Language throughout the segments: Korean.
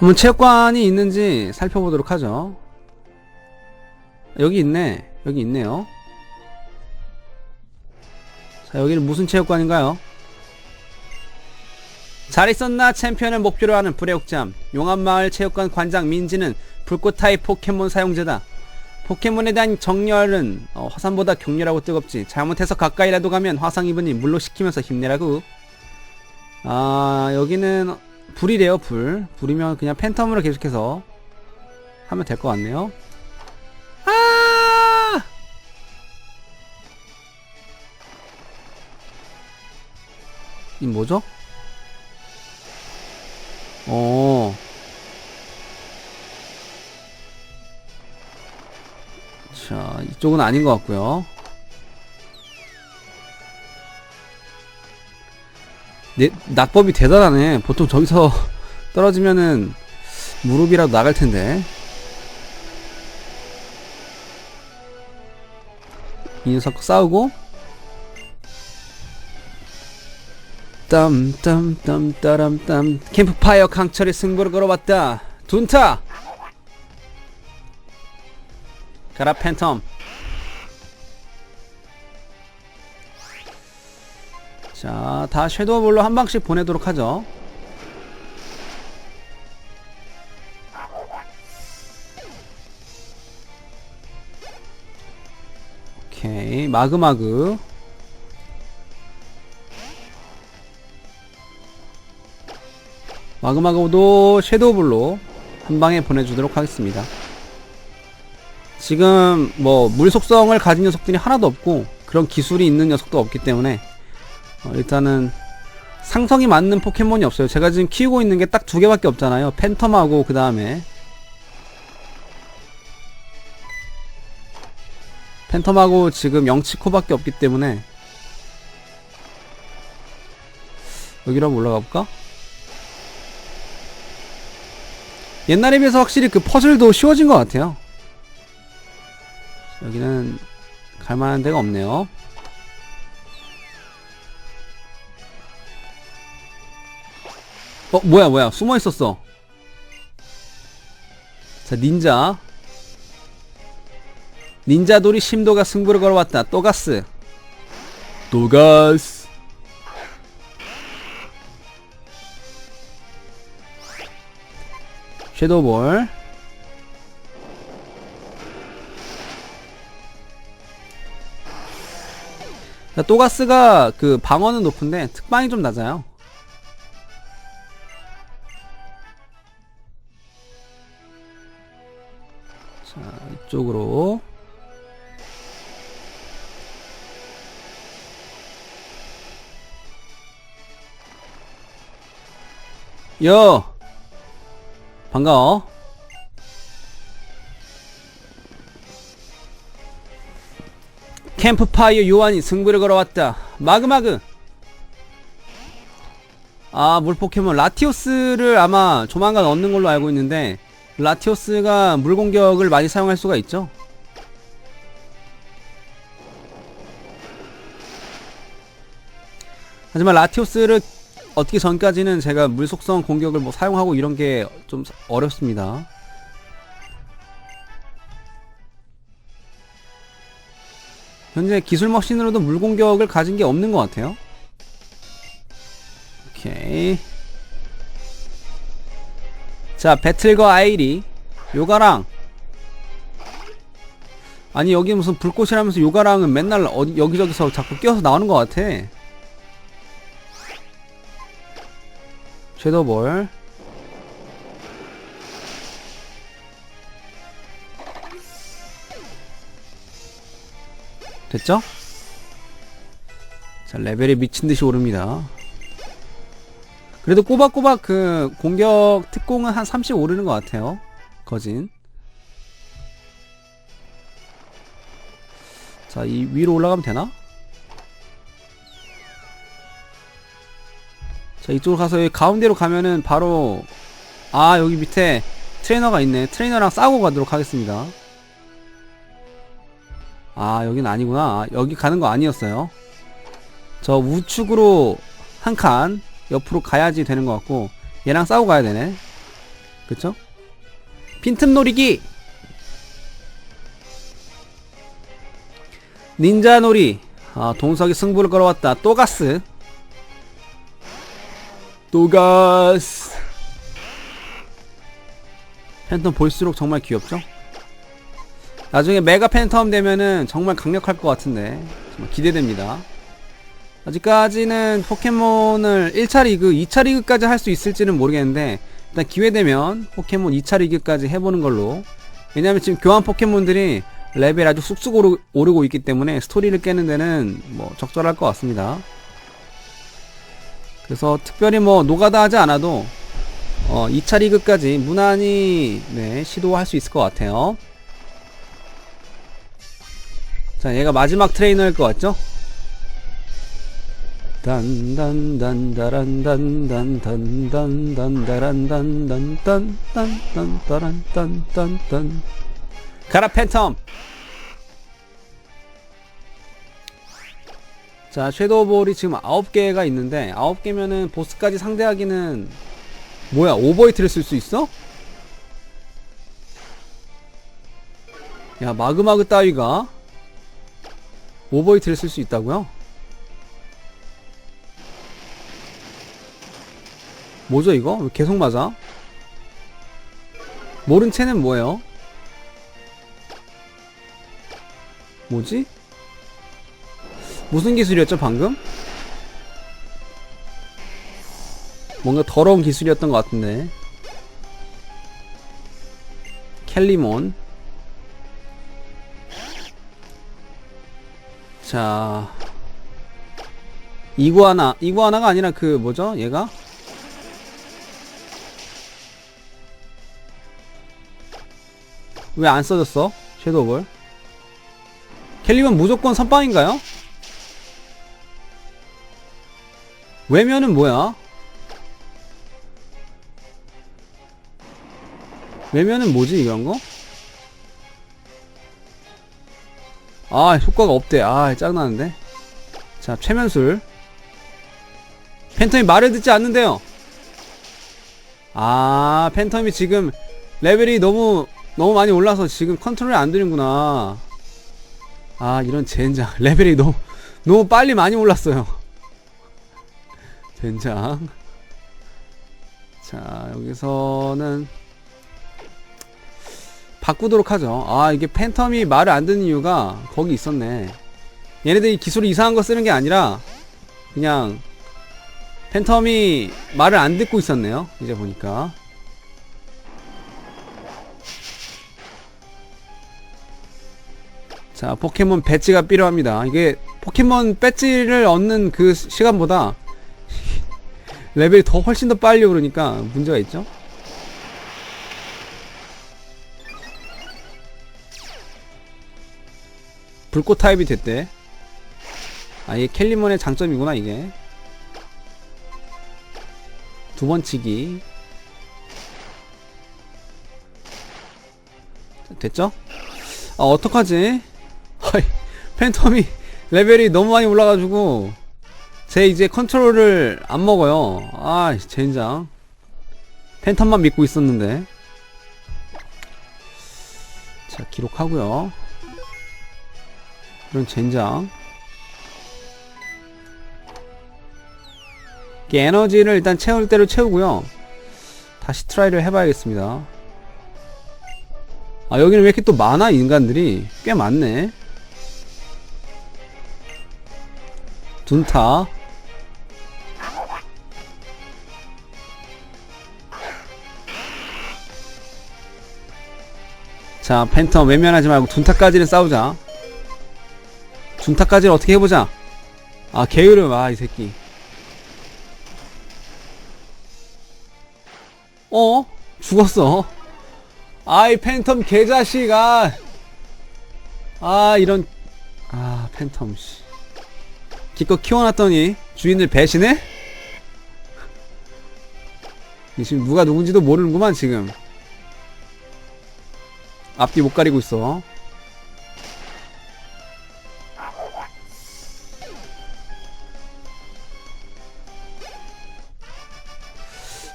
한번 체육관이 있는지 살펴보도록 하죠. 여기 있네. 여기 있네요. 자, 여기는 무슨 체육관인가요? 잘 있었나 챔피언을 목표로 하는 불의 옥잠 용암마을 체육관 관장 민지는 불꽃 타입 포켓몬 사용자다. 포켓몬에 대한 정열은 어, 화산보다 격렬하고 뜨겁지. 잘못해서 가까이라도 가면 화상 입으니 물로 식히면서 힘내라고. 아 여기는 불이래요 불. 불이면 그냥 팬텀으로 계속해서 하면 될 것 같네요. 아! 이 뭐죠? 어. 자, 이쪽은 아닌 것 같고요. 네, 낙법이 대단하네. 보통 저기서 떨어지면은 무릎이라도 나갈 텐데. 이 녀석 싸우고. 땀땀땀 따람땀. 캠프파이어 강철의 승부를 걸어봤다. 둔타! 가라 팬텀 자, 다 섀도우볼로 한 방씩 보내도록 하죠. 오케이, 마그마그. 마그마그도 섀도우볼로 한 방에 보내주도록 하겠습니다. 지금 뭐 물 속성을 가진 녀석들이 하나도 없고 그런 기술이 있는 녀석도 없기 때문에 어, 일단은 상성이 맞는 포켓몬이 없어요. 제가 지금 키우고 있는 게 딱 두 개밖에 없잖아요. 팬텀하고 그 다음에 팬텀하고 지금 영치코밖에 없기 때문에 여기로 한번 올라가 볼까? 옛날에 비해서 확실히 그 퍼즐도 쉬워진 것 같아요. 여기는 갈만한 데가 없네요. 어 뭐야 뭐야 숨어 있었어. 자 닌자 닌자돌이 심도가 승부를 걸어왔다. 또가스 또가스 섀도우볼 자, 또가스가 그 방어는 높은데 특방이 좀 낮아요. 쪽으로. 여! 반가워. 캠프파이어 요한이 승부를 걸어왔다. 마그마그. 아, 물 포켓몬 라티오스를 아마 조만간 얻는 걸로 알고 있는데 라티오스가 물 공격을 많이 사용할 수가 있죠. 하지만 라티오스를 얻기 전까지는 제가 물 속성 공격을 뭐 사용하고 이런 게 좀 어렵습니다. 현재 기술 머신으로도 물 공격을 가진 게 없는 것 같아요. 오케이. 자, 배틀거 아이리. 요가랑. 아니, 여기 무슨 불꽃이라면서 요가랑은 맨날 어디, 여기저기서 자꾸 끼어서 나오는 것 같아. 섀도볼. 됐죠? 자, 레벨이 미친듯이 오릅니다. 그래도 꼬박꼬박 그 공격 특공은 한 30 오르는 것 같아요. 거진. 자, 이 위로 올라가면 되나? 자, 이쪽으로 가서 여기 가운데로 가면은 바로 아, 여기 밑에 트레이너가 있네. 트레이너랑 싸우고 가도록 하겠습니다. 아, 여긴 아니구나. 아, 여기 가는 거 아니었어요. 저 우측으로 한 칸 옆으로 가야지 되는 것 같고 얘랑 싸우고 가야 되네. 그쵸? 빈틈 노리기! 닌자 놀이. 아, 동석이 승부를 걸어왔다. 또 가스. 또 가스. 팬텀 볼수록 정말 귀엽죠? 나중에 메가 팬텀 되면은 정말 강력할 것 같은데 정말 기대됩니다. 아직까지는 포켓몬을 1차 리그, 2차 리그까지 할 수 있을지는 모르겠는데 일단 기회되면 포켓몬 2차 리그까지 해보는 걸로 왜냐면 지금 교환 포켓몬들이 레벨 아주 쑥쑥 오르, 오르고 있기 때문에 스토리를 깨는 데는 뭐 적절할 것 같습니다. 그래서 특별히 뭐 노가다 하지 않아도 어, 2차 리그까지 무난히 네, 시도할 수 있을 것 같아요. 자, 얘가 마지막 트레이너일 것 같죠? 딴딴딴딴다란단단단단다란단단단단단단단 가라 팬텀 자 섀도우볼이 지금 9개가 있는데 9개면은 보스까지 상대하기는 뭐야 오버히트를 쓸 수 있어? 야 마그마그 따위가 오버히트를 쓸 수 있다고요? 뭐죠 이거? 왜 계속 맞아? 모른 채는 뭐예요? 뭐지? 무슨 기술이었죠 방금? 뭔가 더러운 기술이었던 것 같은데 캘리몬 자 이구아나 이구아나가 아니라 그 뭐죠 얘가 왜 안 써졌어 섀도우볼 캘리몬 무조건 선빵인가요? 외면은 뭐야? 외면은 뭐지 이런 거? 아 효과가 없대 아 짱나는데 자 최면술 팬텀이 말을 듣지 않는데요 아 팬텀이 지금 레벨이 너무 너무 많이 올라서 지금 컨트롤이 안 되는구나. 아 이런 젠장. 레벨이 너무 너무 빨리 많이 올랐어요. 젠장. 자 여기서는 바꾸도록 하죠. 아 이게 팬텀이 말을 안 듣는 이유가 거기 있었네. 얘네들이 기술이 이상한 거 쓰는 게 아니라 그냥 팬텀이 말을 안 듣고 있었네요. 이제 보니까 자 포켓몬 배지가 필요합니다. 이게 포켓몬 배지를 얻는 그 시간보다 레벨이 더 훨씬 더 빨리 오르니까 문제가 있죠? 불꽃 타입이 됐대. 아 이게 캘리몬의 장점이구나 이게. 두 번 치기. 됐죠? 아 어떡하지? 하이 팬텀이 레벨이 너무 많이 올라가지고 제 이제 컨트롤을 안 먹어요. 아 젠장. 팬텀만 믿고 있었는데. 자 기록하고요. 이런 젠장. 에너지를 일단 채울 대로 채우고요. 다시 트라이를 해봐야겠습니다. 아 여기는 왜 이렇게 또 많아 인간들이? 꽤 많네 둔타. 자 팬텀 외면하지 말고 둔타까지는 싸우자. 둔타까지는 어떻게 해보자. 아 게으름. 아이 새끼. 어? 죽었어. 아이 팬텀 개자식아. 아 이런. 아 팬텀 씨 기껏 키워놨더니 주인을 배신해? 지금 누가 누군지도 모르는구만 지금 앞뒤 못 가리고 있어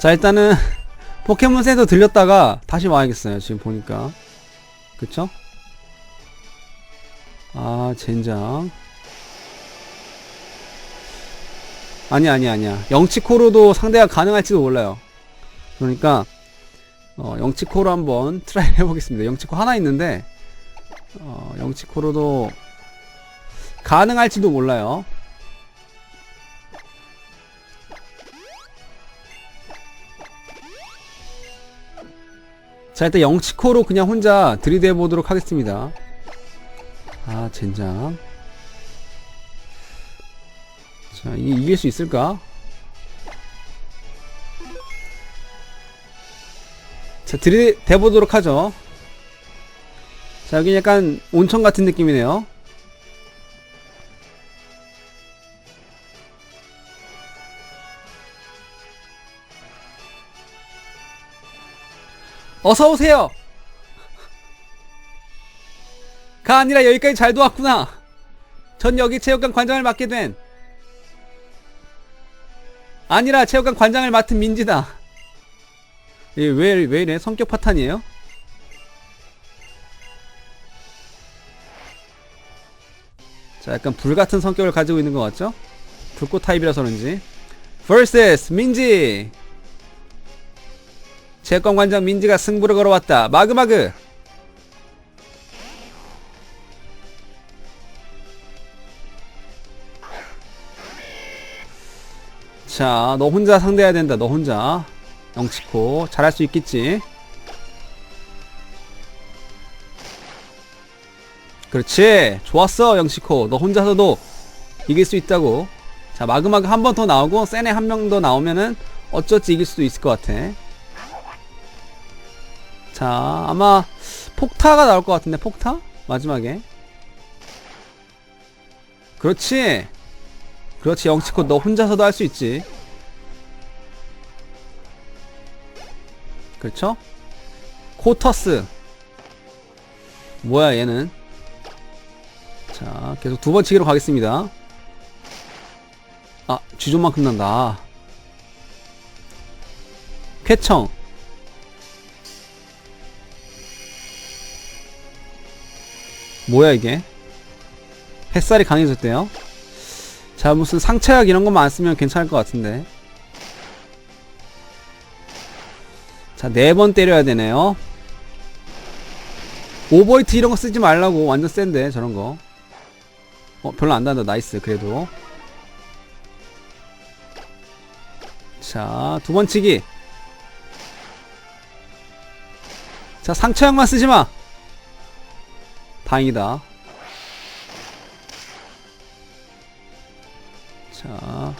자 일단은 포켓몬 센터 들렸다가 다시 와야겠어요. 지금 보니까. 그쵸? 아, 젠장. 아니, 아니, 아니야. 영치코로도 상대가 가능할지도 몰라요. 그러니까, 어, 영치코로 한번 트라이 해보겠습니다. 영치코 하나 있는데, 어, 영치코로도 가능할지도 몰라요. 자, 일단 영치코로 그냥 혼자 들이대 보도록 하겠습니다. 아, 젠장. 이길 수 있을까? 자, 들이대 보도록 하죠. 자, 여기 약간 온천 같은 느낌이네요. 어서 오세요. 가 아니라 여기까지 잘 도왔구나. 전 여기 체육관 관장을 맡게 된 아니라 체육관 관장을 맡은 민지다. 예, 왜, 왜 이래? 성격 파탄이에요? 자, 약간 불같은 성격을 가지고 있는 것 같죠? 불꽃 타입이라서 그런지. vs 민지! 채권 관장 민지가 승부를 걸어왔다. 마그마그! 자, 너 혼자 상대해야 된다. 너 혼자. 영치코. 잘할 수 있겠지. 그렇지. 좋았어, 영치코. 너 혼자서도 이길 수 있다고. 자, 마그마그 한 번 더 나오고, 세네 한명 더 나오면은 어쩌지 이길 수도 있을 것 같아. 자, 아마 폭타가 나올 것 같은데, 폭타? 마지막에. 그렇지. 그렇지, 영치코. 너 혼자서도 할 수 있지. 그렇죠? 코터스. 뭐야, 얘는. 자, 계속 두 번 치기로 가겠습니다. 아, 쥐존만큼 난다. 쾌청. 뭐야 이게? 햇살이 강해졌대요. 자, 무슨 상처약 이런 것만 안 쓰면 괜찮을 것 같은데. 자, 네 번 때려야 되네요. 오버히트 이런 거 쓰지 말라고. 완전 센데, 저런 거. 어, 별로 안 단다. 나이스. 그래도. 자, 두 번 치기. 자, 상처약만 쓰지 마. 다행이다. 자,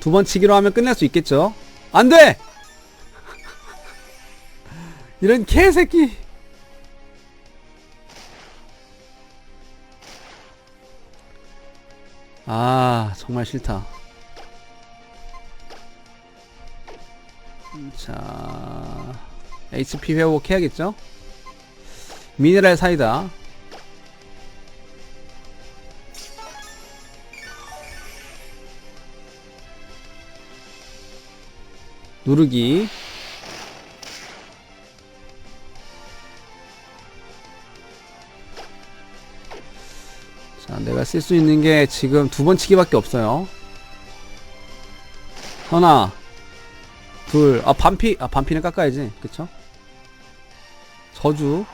두 번 치기로 하면 끝낼 수 있겠죠? 안 돼! 이런 개새끼! 아, 정말 싫다. 자, HP 회복 해야겠죠? 미네랄 사이다. 누르기. 자, 내가 쓸 수 있는 게 지금 두 번 치기밖에 없어요. 하나, 둘, 아, 반피, 아, 반피는 깎아야지. 그쵸? 저주.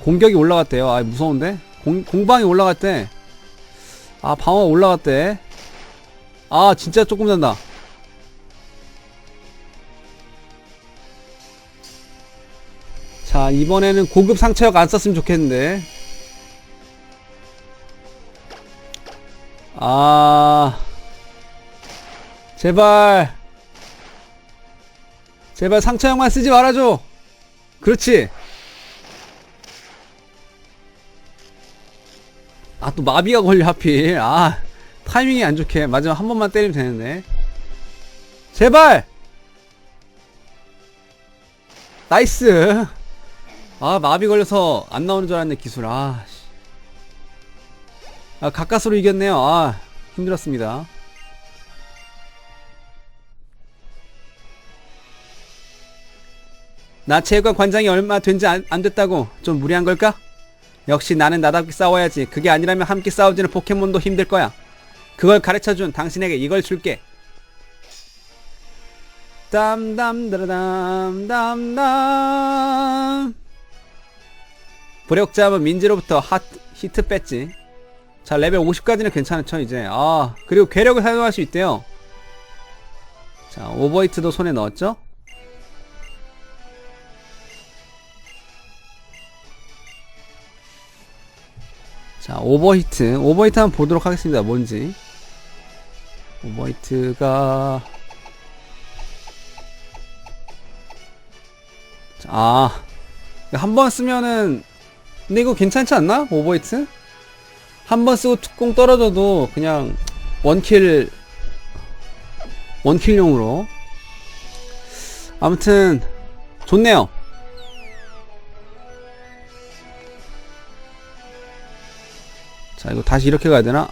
공격이 올라갔대요. 아, 무서운데? 공, 공방이 올라갔대. 아, 방어 올라갔대. 아, 진짜 조금 잔다. 자, 이번에는 고급 상처약 안 썼으면 좋겠는데. 아. 제발. 제발 상처약만 쓰지 말아줘. 그렇지. 또 마비가 걸려 하필. 아 타이밍이 안 좋게. 마지막 한 번만 때리면 되는데. 제발! 나이스! 아 마비 걸려서 안 나오는 줄 알았네 기술. 아, 아 가까스로 이겼네요. 아 힘들었습니다. 나 체육관 관장이 얼마 된지 안, 안 됐다고 좀 무리한 걸까? 역시 나는 나답게 싸워야지. 그게 아니라면 함께 싸우지는 포켓몬도 힘들 거야. 그걸 가르쳐준 당신에게 이걸 줄게. 땀담드라담 담담 불역자은 민지로부터 핫, 히트 뺐지. 자 레벨 50까지는 괜찮죠 이제. 아 그리고 괴력을 사용할 수 있대요. 자 오버히트도 손에 넣었죠. 자 오버히트. 오버히트 한번 보도록 하겠습니다. 뭔지. 오버히트가 아 한 번 쓰면은 근데 이거 괜찮지 않나? 오버히트? 한 번 쓰고 뚜껑 떨어져도 그냥 원킬 원킬용으로. 아무튼 좋네요 자 이거 다시 이렇게 가야 되나?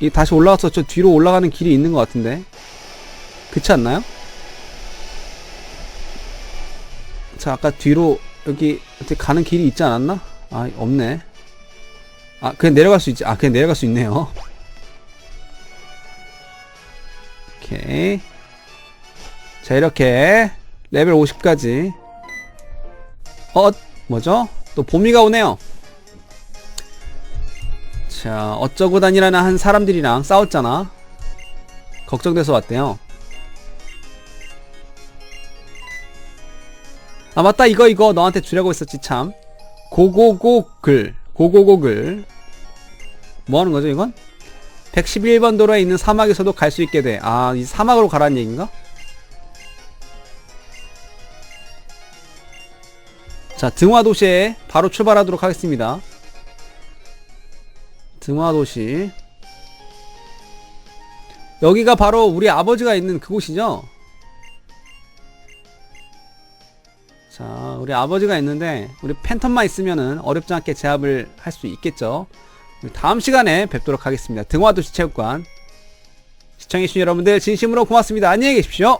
이 다시 올라와서 저 뒤로 올라가는 길이 있는 것 같은데 그렇지 않나요? 자 아까 뒤로 여기 어떻게 가는 길이 있지 않았나? 아 없네 아 그냥 내려갈 수 있지 아 그냥 내려갈 수 있네요 오케이 자 이렇게 레벨 50까지 어 뭐죠? 또 봄이가 오네요 자, 어쩌고 다니라는 한 사람들이랑 싸웠잖아. 걱정돼서 왔대요. 아, 맞다. 이거, 이거 너한테 주려고 했었지, 참. 고고고 글. 고고고 글. 뭐 하는 거죠, 이건? 111번 도로에 있는 사막에서도 갈 수 있게 돼. 아, 이 사막으로 가라는 얘기인가? 자, 등화도시에 바로 출발하도록 하겠습니다. 등화도시. 여기가 바로 우리 아버지가 있는 그곳이죠? 자 우리 아버지가 있는데 우리 팬텀만 있으면은 어렵지 않게 제압을 할 수 있겠죠? 다음 시간에 뵙도록 하겠습니다. 등화도시 체육관. 시청해주신 여러분들 진심으로 고맙습니다. 안녕히 계십시오